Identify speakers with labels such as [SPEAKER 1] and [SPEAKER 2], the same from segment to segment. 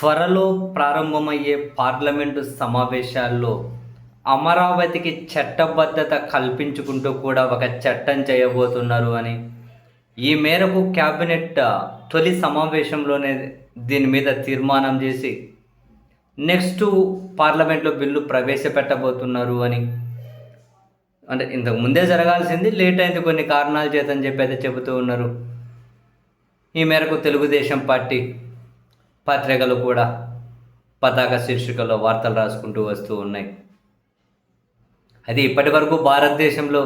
[SPEAKER 1] త్వరలో ప్రారంభమయ్యే పార్లమెంటు సమావేశాల్లో అమరావతికి చట్టబద్ధత కల్పించుకుంటూ కూడా ఒక చట్టం చేయబోతున్నారు అని. ఈ మేరకు క్యాబినెట్ తొలి సమావేశంలోనే దీని మీద తీర్మానం చేసి నెక్స్ట్ పార్లమెంట్లో బిల్లు ప్రవేశపెట్టబోతున్నారు అని. అంటే ఇంతకు ముందే జరగాల్సింది లేట్ అయింది కొన్ని కారణాల చేతని చెప్పి అయితే చెబుతూ ఉన్నారు. ఈ మేరకు తెలుగుదేశం పార్టీ పత్రికలు కూడా పతాక శీర్షికలో వార్తలు రాసుకుంటూ వస్తూ ఉన్నాయి. అది ఇప్పటి వరకు భారతదేశంలో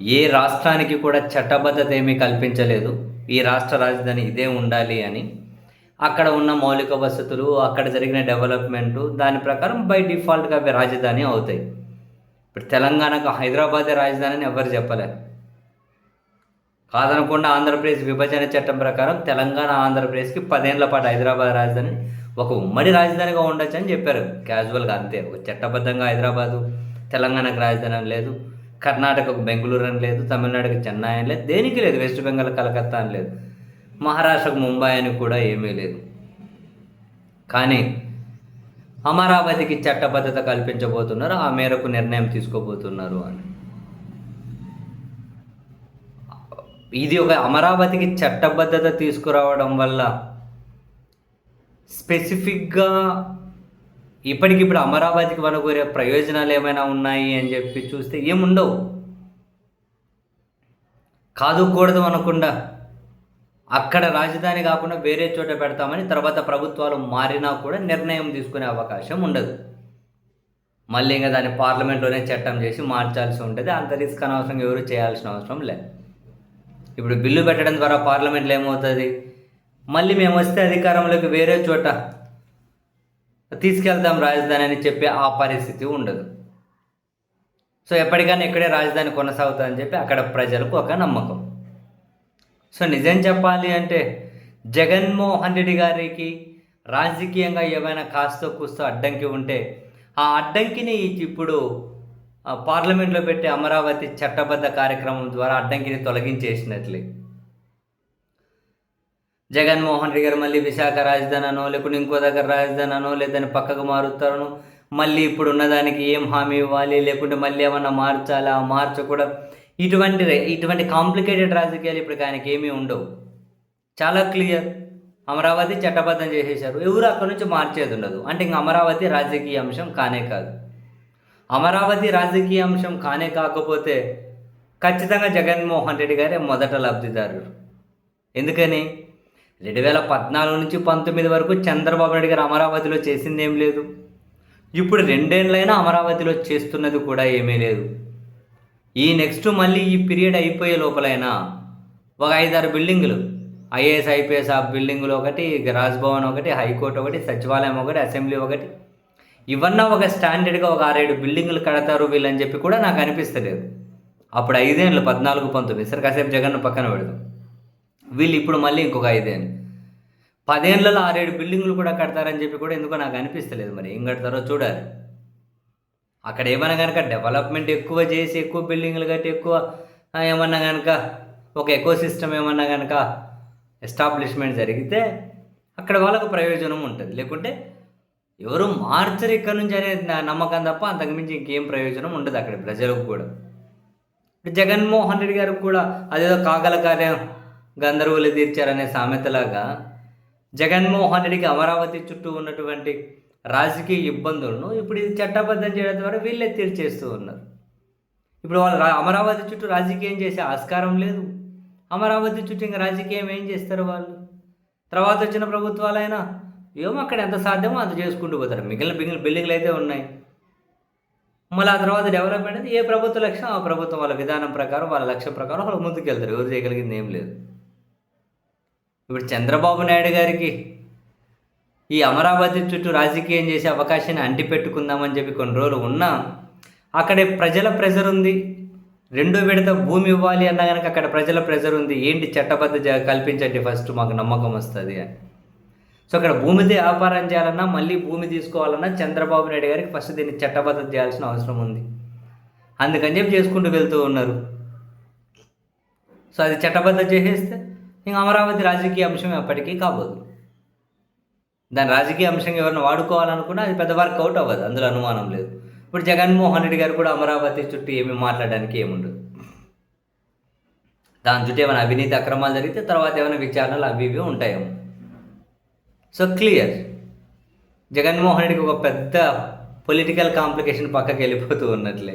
[SPEAKER 1] ఏ రాష్ట్రానికి కూడా చట్టబద్ధత ఏమీ కల్పించలేదు. ఈ రాష్ట్ర రాజధాని ఇదే ఉండాలి అని. అక్కడ ఉన్న మౌలిక వసతులు అక్కడ జరిగిన డెవలప్మెంట్ దాని ప్రకారం బై డిఫాల్ట్గా అవి రాజధాని అవుతాయి. ఇప్పుడు తెలంగాణకు హైదరాబాదే రాజధాని అని ఎవరు చెప్పలేరు. కాదనకుండా ఆంధ్రప్రదేశ్ విభజన చట్టం ప్రకారం తెలంగాణ ఆంధ్రప్రదేశ్కి పదేళ్ళ పాటు హైదరాబాద్ రాజధాని ఒక ఉమ్మడి రాజధానిగా ఉండొచ్చు అని చెప్పారు. క్యాజువల్గా అంతే. ఒక చట్టబద్ధంగా హైదరాబాదు తెలంగాణకు రాజధాని అని లేదు. కర్ణాటకకు బెంగళూరు అని లేదు. తమిళనాడుకి చెన్నై అని లేదు. దేనికి లేదు? వెస్ట్ బెంగాల్ కలకత్తా అని లేదు. మహారాష్ట్రకు ముంబై అని కూడా ఏమీ లేదు. కానీ అమరావతికి చట్టబద్ధత కల్పించబోతున్నారు. ఆ మేరకు నిర్ణయం తీసుకోబోతున్నారు అని. ఇది ఒక అమరావతికి చట్టబద్ధత తీసుకురావడం వల్ల స్పెసిఫిక్గా ఇప్పటికిప్పుడు అమరావతికి వనకూరే ప్రయోజనాలు ఏమైనా ఉన్నాయి అని చెప్పి చూస్తే ఏముండవు. కాదు కూడదు అనకుండా అక్కడ రాజధాని కాకుండా వేరే చోట పెడతామని తర్వాత ప్రభుత్వాలు మారినా కూడా నిర్ణయం తీసుకునే అవకాశం ఉండదు. మళ్ళీ ఇంకా దాన్ని పార్లమెంట్లోనే చట్టం చేసి మార్చాల్సి ఉంటుంది. అంత రిస్క్ అనవసరం ఎవరు చేయాల్సిన అవసరం లేదు. ఇప్పుడు బిల్లు పెట్టడం ద్వారా పార్లమెంట్లో ఏమవుతుంది? మళ్ళీ మేము వస్తే అధికారంలోకి వేరే చోట తీసుకెళ్తాం రాజధాని అని చెప్పే ఆ పరిస్థితి ఉండదు. సో ఎప్పటికైనా ఇక్కడే రాజధాని కొనసాగుతుందని చెప్పి అక్కడ ప్రజలకు ఒక నమ్మకం. సో నిజం చెప్పాలి అంటే జగన్మోహన్ రెడ్డి గారికి రాజకీయంగా ఏమైనా కాస్తో కూస్తో అడ్డంకి ఉంటే ఆ అడ్డంకిని ఇప్పుడు పార్లమెంట్లో పెట్టే అమరావతి చట్టబద్ధ కార్యక్రమం ద్వారా అడ్డంకిని తొలగించేసినట్లే. జగన్మోహన్ రెడ్డి గారు మళ్ళీ విశాఖ రాజధాని అనో లేకుంటే ఇంకో దగ్గర రాజధాని అనో లేదని పక్కకు మారుతారను మళ్ళీ ఇప్పుడు ఉన్నదానికి ఏం హామీ ఇవ్వాలి లేకుంటే మళ్ళీ ఏమన్నా మార్చాలా మార్చకూడదు? ఇటువంటి ఇటువంటి కాంప్లికేటెడ్ రాజకీయాలు ఇప్పుడు ఆయనకి ఏమీ ఉండవు. చాలా క్లియర్. అమరావతి చట్టబద్ధం చేసేశారు. ఎవరు అక్కడి నుంచి మార్చేది ఉండదు. అంటే ఇంక అమరావతి రాజకీయ అంశం కానే కాదు. అమరావతి రాజకీయ అంశం కానే కాకపోతే ఖచ్చితంగా జగన్మోహన్ రెడ్డి గారే మొదట లబ్ధిదారుడు. ఎందుకని? రెండు వేల పద్నాలుగు నుంచి పంతొమ్మిది వరకు చంద్రబాబు నాయుడు గారు అమరావతిలో చేసింది ఏం లేదు. ఇప్పుడు రెండేళ్ళైనా అమరావతిలో చేస్తున్నది కూడా ఏమీ లేదు. ఈ నెక్స్ట్ మళ్ళీ ఈ పీరియడ్ అయిపోయే లోపలైనా ఒక ఐదారు బిల్డింగులు ఐఏఎస్ ఐపీఎస్ ఆ బిల్డింగులు ఒకటి రాజ్భవన్ ఒకటి హైకోర్టు ఒకటి సచివాలయం ఒకటి అసెంబ్లీ ఒకటి ఇవన్నా ఒక స్టాండర్డ్గా ఒక ఆరేడు బిల్డింగ్లు కడతారు వీళ్ళని చెప్పి కూడా నాకు అనిపిస్తలేదు. అప్పుడు ఐదేళ్ళు పద్నాలుగు పంతొమ్మిది. సరే కాసేపు జగన్ పక్కన పెడదాం. వీళ్ళు ఇప్పుడు మళ్ళీ ఇంకొక ఐదేళ్ళు పదేళ్ళలో ఆరేడు బిల్డింగ్లు కూడా కడతారని చెప్పి కూడా ఎందుకో నాకు అనిపిస్తలేదు మరి. ఏం కడతారో చూడాలి. అక్కడ ఏమైనా కనుక డెవలప్మెంట్ ఎక్కువ చేసి ఎక్కువ బిల్డింగ్లు కట్టి ఎక్కువ ఏమన్నా కనుక ఒక ఎకో సిస్టమ్ ఏమన్నా కనుక ఎస్టాబ్లిష్మెంట్ జరిగితే అక్కడ వాళ్ళకు ప్రయోజనం ఉంటుంది. లేకుంటే ఎవరు మార్చరు ఇక్కడ నుంచి అనే నా- నమ్మకం తప్ప అంతకుమించి ఇంకేం ప్రయోజనం ఉండదు అక్కడ ప్రజలకు కూడా. ఇప్పుడు జగన్మోహన్ రెడ్డి గారికి కూడా అదేదో కాగల కార్యం గంధర్వులు తీర్చారనే సామెతలాగా జగన్మోహన్ రెడ్డికి అమరావతి చుట్టూ ఉన్నటువంటి రాజకీయ ఇబ్బందులను ఇప్పుడు ఇది చట్టబద్ధం చేయడం ద్వారా వీళ్ళే తీర్చేస్తూ ఉన్నారు. ఇప్పుడు వాళ్ళు రా- అమరావతి చుట్టూ రాజకీయం చేసే ఆస్కారం లేదు. అమరావతి చుట్టూ ఇంకా రాజకీయం ఏం చేస్తారు వాళ్ళు? తర్వాత వచ్చిన ప్రభుత్వాలైనా ఏమో అక్కడ ఎంత సాధ్యమో అంత చేసుకుంటూ పోతారు. మిగిలిన బిగిలిన బిల్డింగ్లు అయితే ఉన్నాయి. మళ్ళీ ఆ తర్వాత డెవలప్మెంట్ అయితే ఏ ప్రభుత్వ లక్ష్యం? ఆ ప్రభుత్వం వాళ్ళ విధానం ప్రకారం వాళ్ళ లక్ష్యం ప్రకారం వాళ్ళు ముందుకు వెళ్తారు ఎవరు చేయగలిగింది ఏం లేదు. ఇప్పుడు చంద్రబాబు నాయుడు గారికి ఈ అమరావతి చుట్టూ రాజకీయం చేసే అవకాశాన్ని అంటిపెట్టుకుందామని చెప్పి కొన్ని రోజులు ఉన్నా అక్కడే ప్రజల ప్రెజర్ ఉంది. రెండో విడత భూమి ఇవ్వాలి అన్నా కనుక అక్కడ ప్రజల ప్రెజర్ ఉంది. ఏంటి చట్టబద్ధ కల్పించండి ఫస్ట్ మాకు నమ్మకం వస్తుంది అని. సో అక్కడ భూమిది వ్యాపారం చేయాలన్నా మళ్ళీ భూమి తీసుకోవాలన్నా చంద్రబాబు నాయుడు గారికి ఫస్ట్ దీన్ని చట్టబద్ధం చేయాల్సిన అవసరం ఉంది. అందుకని చెప్పి చేసుకుంటూ వెళ్తూ ఉన్నారు. సో అది చట్టబద్ధం చేసేస్తే ఇంకా అమరావతి రాజకీయ అంశం ఎప్పటికీ కాబోదు. దాని రాజకీయ అంశం ఎవరిని వాడుకోవాలనుకున్నా అది పెద్ద వర్కౌట్ అవ్వదు అందులో అనుమానం లేదు. ఇప్పుడు జగన్మోహన్ రెడ్డి గారు కూడా అమరావతి చుట్టూ ఏమీ మాట్లాడడానికి ఏముండదు. దాని చుట్టూ ఏమైనా అవినీతి అక్రమాలు జరిగితే తర్వాత ఏమైనా విచారణలు అవి ఇవి ఉంటాయేమో. సో క్లియర్ జగన్మోహన్ రెడ్డికి ఒక పెద్ద పొలిటికల్ కాంప్లికేషన్ పక్కకి వెళ్ళిపోతూ ఉన్నట్లే.